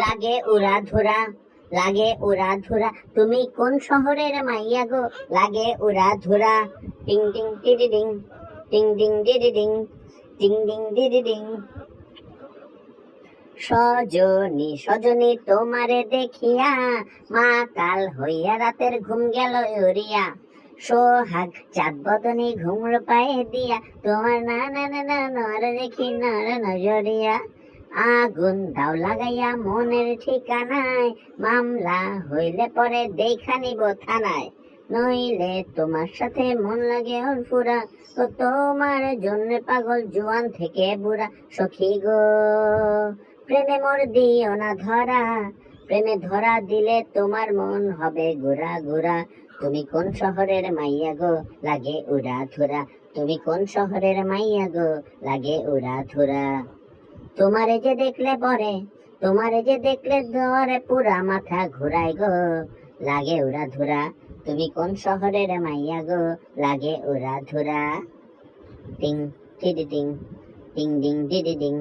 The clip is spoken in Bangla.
লাগে উড়া ধুরা, লাগে উড়া ধুরা। তুমি কোন শহরের মাইয়া গো? লাগে উড়া ধুরা। টিং টিং টিডি ডিং টিং ডিং ডিডি ডিং টিং ডিং ডিডি ডিং সজনী সজনী তোমারে দেখিয়া মা কাল হইয়া রাতের ঘুম গেল উড়িয়া। সোহাগ, চাঁদ বদনী ঘুমর পায়ে দিয়া তোমার না না না না, নর দেখি নর নজরিয়া। আগুন দাও লাগাইয়া মনের ঠিকানায়, মামলা হইলে পরে দেখা নিব থানায়। নইলে তোমার সাথে মন লাগে ফুরা তো তোমার জন্য পাগল জোয়ান থেকে বুড়া। সখী গো, প্রেমে মোর দিও না ধরা, প্রেমে ধরা দিলে তোমার মন হবে গুড়া গুড়া। তুমি কোন শহরের মাইয়া গো, লাগে উড়া ধুরা। তুমি কোন শহরের মাইয়া গো, লাগে উড়া ধুরা। তোমারে যে দেখলে পরে, তোমারে যে দেখলে ধরে পুরা মাথা ঘুরায় গো। লাগে ওরা ধুরা, তুমি কোন শহরের মাইয়া গো? লাগে ওরা ধুরা। টিং, টিডি টিং টিং, ডিং, ডিডি ডিং।